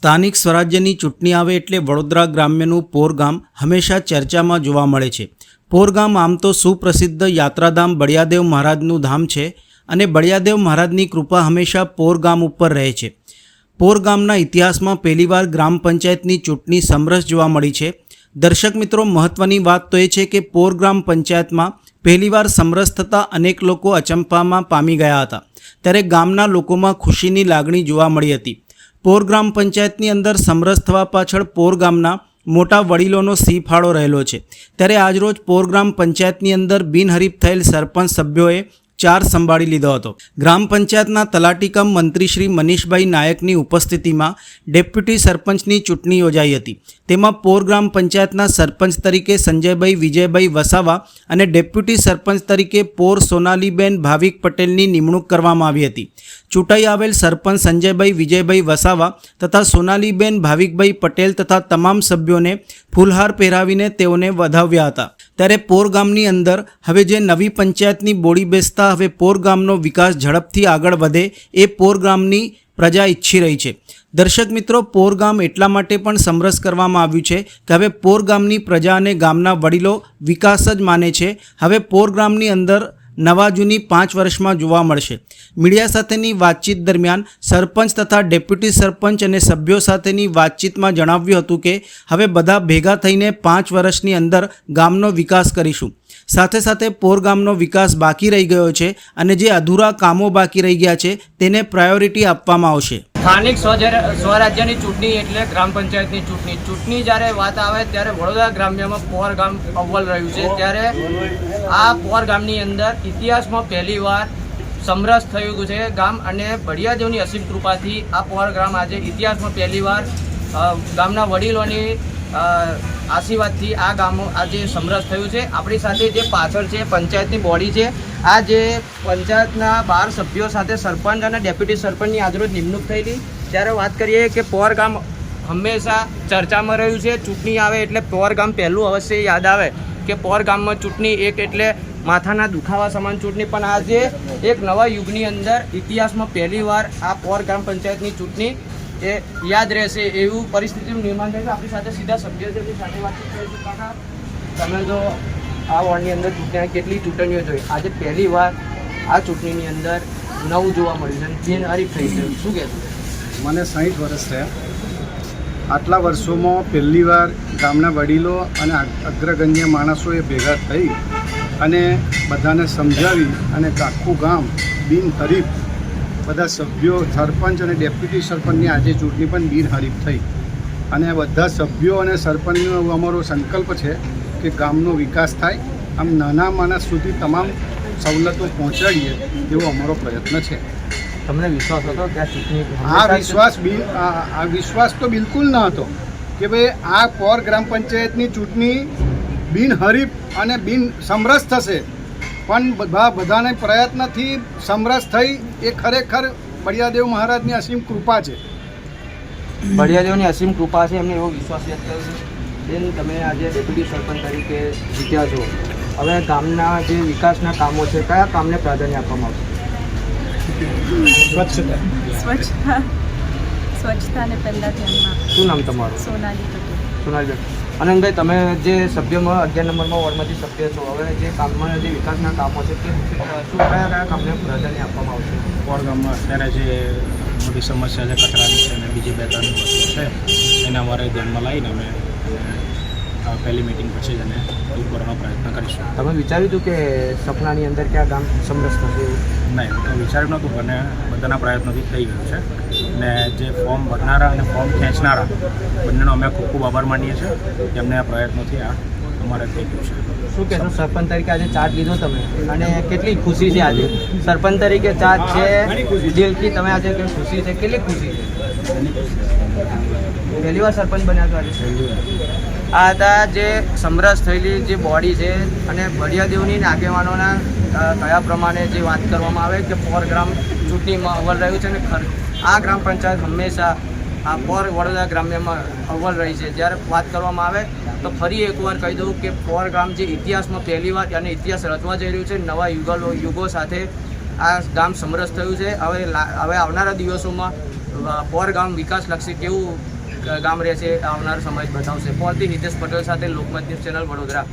સ્થાનિક સ્વરાજ્યની ચૂંટણી આવે એટલે વડોદરા ગ્રામ્યનું પોરગામ હંમેશા ચર્ચામાં જોવા મળે છે. પોરગામ આમ તો સુપ્રસિદ્ધ યાત્રાધામ બળિયાદેવ મહારાજનું ધામ છે અને બળિયાદેવ મહારાજની કૃપા હંમેશા પોરગામ ઉપર રહે છે. પોરગામના ઇતિહાસમાં પહેલીવાર ગ્રામ પંચાયતની ચૂંટણી સમરસ જોવા મળી છે. દર્શક મિત્રો મહત્ત્વની વાત તો એ છે કે પોરગ્રામ પંચાયતમાં પહેલીવાર સમરસ થતાં અનેક લોકો અચંપામાં પામી ગયા હતા. ત્યારે ગામના લોકોમાં ખુશીની લાગણી જોવા મળી હતી. પોર ગ્રામ પંચાયતની અંદર સમરસ થવા પાછળ પોર ગામના મોટા વડીલોનો સિંહ ફાળો રહેલો છે. ત્યારે આજરોજ પોર ગ્રામ પંચાયતની અંદર બિનહરીફ થયેલ સરપંચ સભ્યોએ ચાર સંભાળી લીધો હતો. ગ્રામ પંચાયતના તલાટીકમ મંત્રી શ્રી મનીષભાઈ નાયકની ઉપસ્થિતિમાં ડેપ્યુટી સરપંચની ચૂંટણી યોજાઈ હતી. તેમાં પોર ગ્રામ પંચાયતના સરપંચ તરીકે સંજયભાઈ, વિજયભાઈ વસાવા અને ડેપ્યુટી સરપંચ તરીકે પોર સોનાલીબેન ભાવિક પટેલની નિમણૂક કરવામાં આવી હતી. ચૂંટાઈ આવેલ સરપંચ સંજયભાઈ, વિજયભાઈ વસાવા તથા સોનાલીબેન ભાવિકભાઈ પટેલ તથા તમામ સભ્યોને ફૂલહાર પહેરાવીને તેઓને વધાવ્યા હતા. ત્યારે પોર ગામની અંદર હવે જે નવી પંચાયતની બોડી બેસતા હવે પોર ગામનો વિકાસ ઝડપથી આગળ વધે એ પોર ગામની પ્રજા ઈચ્છી રહી છે. દર્શક મિત્રો, પોર ગામ એટલા માટે પણ સમરસ કરવામાં આવ્યું છે કે હવે પોર ગામની પ્રજા અને ગામના વડીલો વિકાસ જ માને છે. હવે પોર ગામની અંદર નવા જૂની પાંચ વર્ષમાં જોવા મળશે. મીડિયા સાથેની વાતચીત દરમિયાન સરપંચ તથા ડેપ્યુટી સરપંચ અને સભ્યો સાથેની વાતચીતમાં જણાવ્યું હતું કે, હવે બધા ભેગા થઈને પાંચ વર્ષની અંદર ગામનો વિકાસ કરીશું. સાથે સાથે પોર ગામનો વિકાસ બાકી રહી ગયો છે અને જે અધૂરા કામો બાકી રહી ગયા છે, તેને પ્રાયોરિટી આપવામાં આવશે. સ્થાનિક સ્વરાજ્યની ચૂંટણી એટલે ગ્રામ પંચાયતની ચૂંટણી. ચૂંટણી જ્યારે વાત આવે ત્યારે વડોદરા ગ્રામ્યમાં પોર ગામ અવ્વલ રહ્યું છે. ત્યારે આ પોર ગામની અંદર ઇતિહાસમાં પહેલીવાર સમરસ થયું છે ગામ અને બળિયાદેવની અસીમ કૃપાથી આ પોર ગામ આજે ઇતિહાસમાં પહેલીવાર અ, ગામના વડીલોની આશીર્વાદથી આ ગામો આજે સમરસ થયું છે, આપણી સાથે જે પાછળ છે, પંચાયતની બોડી છે, આ જે પંચાયતના બાર સભ્યો સાથે સરપંચ અને ડેપ્યુટી સરપંચની આજરોજ નિમણૂક થયેલી. ત્યારે વાત કરીએ કે પોર ગામ હંમેશા ચર્ચામાં રહ્યું છે, ચૂંટણી આવે એટલે પોર ગામ પહેલું અવશ્ય યાદ આવે કે પોર ગામમાં ચૂંટણી એક એટલે માથાના દુખાવા સમાન ચૂંટણી. પણ આજે એક નવા યુગની અંદર ઇતિહાસમાં પહેલીવાર આ પોર ગ્રામ પંચાયતની ચૂંટણી એ યાદ રહેશે એવું પરિસ્થિતિનું નિર્માણ થયું. છે આપણી સાથે સીધા સભ્ય છે સાથે વાતચીત કરીશું તમે તો આ વોર્ડની અંદર ચૂંટણી કેટલી ચૂંટણીઓ જોઈ. આજે પહેલી વાર આ ચૂંટણીની અંદર નવું જોવા મળ્યું છે બિનહરીફ થઈ છે શું કહેશું? મને સાઠ વર્ષ થયા. આટલા વર્ષોમાં પહેલીવાર ગામના વડીલો અને અગ્રગણ્ય અગ્રગણ્ય માણસોએ ભેગા થઈ અને બધાને સમજાવી અને આખું ગામ બિનહરીફ બધા સભ્યો સરપંચ અને ડેપ્યુટી સરપંચની આજે ચૂંટણી પણ બિનહરીફ થઈ. અને બધા સભ્યો અને સરપંચનો અમારો સંકલ્પ છે કે ગામનો વિકાસ થાય આમ નાના માણસ સુધી તમામ સવલતો પહોંચાડીએ એવો અમારો પ્રયત્ન છે. તમને વિશ્વાસ હતો કે આ ચૂંટણી આ વિશ્વાસ બિલ આ વિશ્વાસ તો બિલકુલ ન હતો કે ભાઈ આ પોર ગ્રામ પંચાયતની ચૂંટણી બિનહરીફ અને બિન સમરસ થશે. પણ બધા બધાને પ્રયત્નથી સમરસ થઈ. એ ખરેખર બળિયાદેવ મહારાજની અસીમ કૃપા છે. બળિયાદેવની અસીમ કૃપા છે એમને એવો વિશ્વાસ વ્યક્ત કર્યો છે. બેન તમે આજે ડેપ્યુટી સરપંચ તરીકે જીત્યા છો. હવે ગામના જે વિકાસના કામો છે કયા કામને પ્રાધાન્ય આપવામાં આવશે? સ્વચ્છતા. સ્વચ્છતા. સ્વચ્છતાને પહેલાં ધ્યાનમાં શું નામ તમારું? સોનાલી પટેલ સોનાલીબેન અનંતભાઈ તમે જે સભ્યમાં અગિયાર નંબરમાં વોર્ડમાંથી સભ્ય છો હવે જે કામમાં જે વિકાસના કામો છે તે શું કયા કયા કામને પ્રાધાન્ય આપવામાં આવશે? વોર્ડ ગામમાં અત્યારે જે મોટી સમસ્યા છે કચરાની છે અને બીજી બે ત્રણ વસ્તુ છે એને અમારે ધ્યાનમાં લાવીને અમે પહેલી મિટિંગ પછી જ એને દૂર કરવાનો પ્રયત્ન કરીશું. તમે વિચાર્યું હતું કે સપનાની અંદર ક્યાં ગામ સમરસ થશે એવું? નહીં તો વિચાર્યું નહોતું પણ બધાના પ્રયત્નોથી થઈ ગયું છે. ને જે ફોર્મ ભરનારા અને ફોર્મ ખેંચનારા, બંનેનો અમે ખૂબ ખૂબ આભાર માનીએ છીએ જેમને આ પ્રયત્નોથી આ અમારે થઈ ગયું છે. શું કહેશો, સરપંચ તરીકે આજે ચાર્જ લીધો તમે? અને કેટલી ખુશી છે આજે? સરપંચ તરીકે ચાર્જ છે, દિલથી તમે આજે કેવી ખુશી છે? કેટલી ખુશી છે? પહેલી વાર સરપંચ બન્યા છો આજે? આ હતા જે સમરસ થયેલી જે બોડી છે અને ભડિયાદેવની અને આગેવાનોના કયા પ્રમાણે જે વાત કરવામાં આવે કે પોર ગ્રામ ચૂંટણીમાં અવલ રહ્યું છે અને ખર આ ગ્રામ પંચાયત હંમેશા આ પોર વડોદરા ગ્રામ્યમાં અવ્વલ રહી છે. જ્યારે વાત કરવામાં આવે તો ફરી એકવાર કહી દઉં કે પોર ગામ જે ઇતિહાસમાં પહેલી વાર અને ઇતિહાસ રચવા જઈ રહ્યું છે, નવા યુગલો, યુગો સાથે આ ગામ સમરસ થયું છે. હવે હવે આવનારા દિવસોમાં પોર ગામ વિકાસલક્ષી કેવું ગામ રહેશે, આવનારો સમય બતાવશે. પોરથી હિતેશ પટેલ સાથે લોકમત ન્યૂઝ ચેનલ વડોદરા.